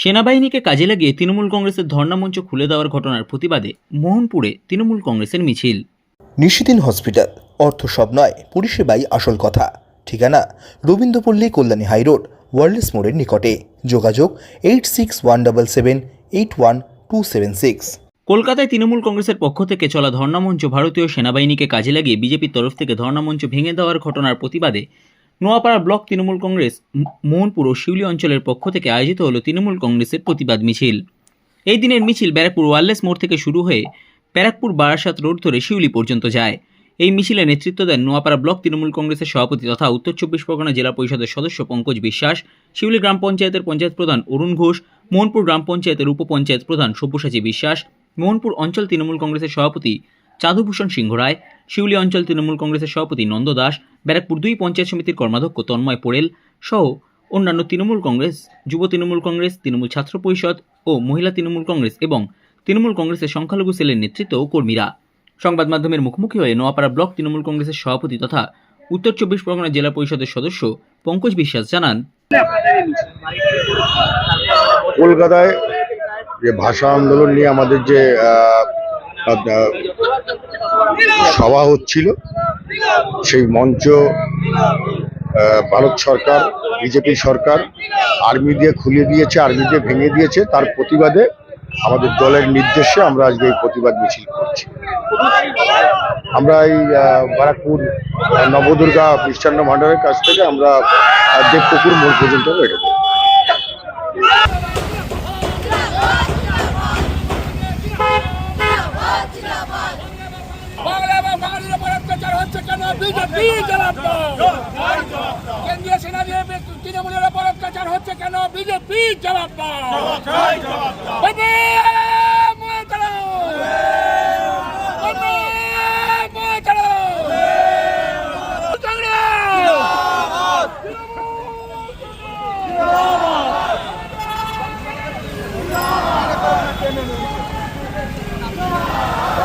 সেনাবাহিনীকে কাজে লাগিয়ে তৃণমূল কংগ্রেসের ধর্ণামঞ্চ খুলে দেওয়ার ঘটনার প্রতিবাদে মোহনপুরে তৃণমূল কংগ্রেসের মিছিল। নিশিদিন হসপিটাল অর্থ সব নয় পরিষেবাই আসল কথা। ঠিকানা রবীন্দ্রপল্লী কল্যাণী হাইরোড ওয়ার্ল্ডস মোড়ের নিকটে। যোগাযোগ eight six one double seven eight one two seven six. কলকাতায় তৃণমূল কংগ্রেসের পক্ষ থেকে চলা ধর্ণামঞ্চ ভারতীয় সেনাবাহিনীকে কাজে লাগিয়ে বিজেপির তরফ থেকে ধর্ণামঞ্চ ভেঙে দেওয়ার ঘটনার প্রতিবাদে নোয়াপাড়া ব্লক তৃণমূল কংগ্রেস মোহনপুর ও শিউলি অঞ্চলের পক্ষ থেকে আয়োজিত হল তৃণমূল কংগ্রেসের প্রতিবাদ মিছিল। এই দিনের মিছিল ব্যারাকপুর ওয়ারলেস মোড় থেকে শুরু হয়ে ব্যারাকপুর বারাসাত রোড ধরে শিউলি পর্যন্ত যায়। এই মিছিলে নেতৃত্ব দেন নোয়াপাড়া ব্লক তৃণমূল কংগ্রেসের সভাপতি তথা উত্তর চব্বিশ পরগনা জেলা পরিষদের সদস্য পঙ্কজ বিশ্বাস, শিউলি গ্রাম পঞ্চায়েতের পঞ্চায়েত প্রধান অরুণ ঘোষ, মোহনপুর গ্রাম পঞ্চায়েতের উপপঞ্চায়েত প্রধান সব্যসাচী বিশ্বাস, মোহনপুর অঞ্চল তৃণমূল কংগ্রেসের সভাপতি চাঁদুভূষণ সিংহ রায়, শিউলি অঞ্চল তৃণমূল কংগ্রেসের সভাপতি নন্দ দাস ব্যারাকপুর দুই পঞ্চায়েত সমিতির কর্মাধ্যক্ষ তন্ময় পোড়েল সহ অন্যান্য তৃণমূল কংগ্রেস, যুব তৃণমূল কংগ্রেস, তৃণমূল ছাত্র পরিষদ ও মহিলা তৃণমূল কংগ্রেস এবং তৃণমূল কংগ্রেসের সংখ্যালঘু সেলের নেতৃত্ব ও কর্মীরা। সংবাদ মাধ্যমের মুখোমুখি হয়ে নোয়াপাড়া ব্লক তৃণমূল কংগ্রেসের সভাপতি তথা উত্তর চব্বিশ পরগনা জেলা পরিষদের সদস্য পঙ্কজ বিশ্বাস জানান, কলকাতায় যে ভাষা আন্দোলন নিয়ে আমাদের যে সভা হচ্ছিল সেই মঞ্চ ভারত সরকার বিজেপি সরকার আর্মি দিয়ে খুলে দিয়েছে আর্মি দিয়ে ভেঙে দিয়েছে। তার প্রতিবাদে আমাদের দলের নির্দেশে আমরা আজকে এই প্রতিবাদ মিছিল করছি। আমরা এই বারাকপুর নবদুর্গা মিষ্টান্ন ভাণ্ডারের কাছ থেকে আমরা দেবপুকুর মোড় পর্যন্ত বেরোবো বাঙালির উপর অত্যাচার হচ্ছে কেন? বিজেপি জবাব কেন্দ্রীয় সেনাদের তৃণমূলের উপর অত্যাচার হচ্ছে কেন? বিজেপি জবাব দাও।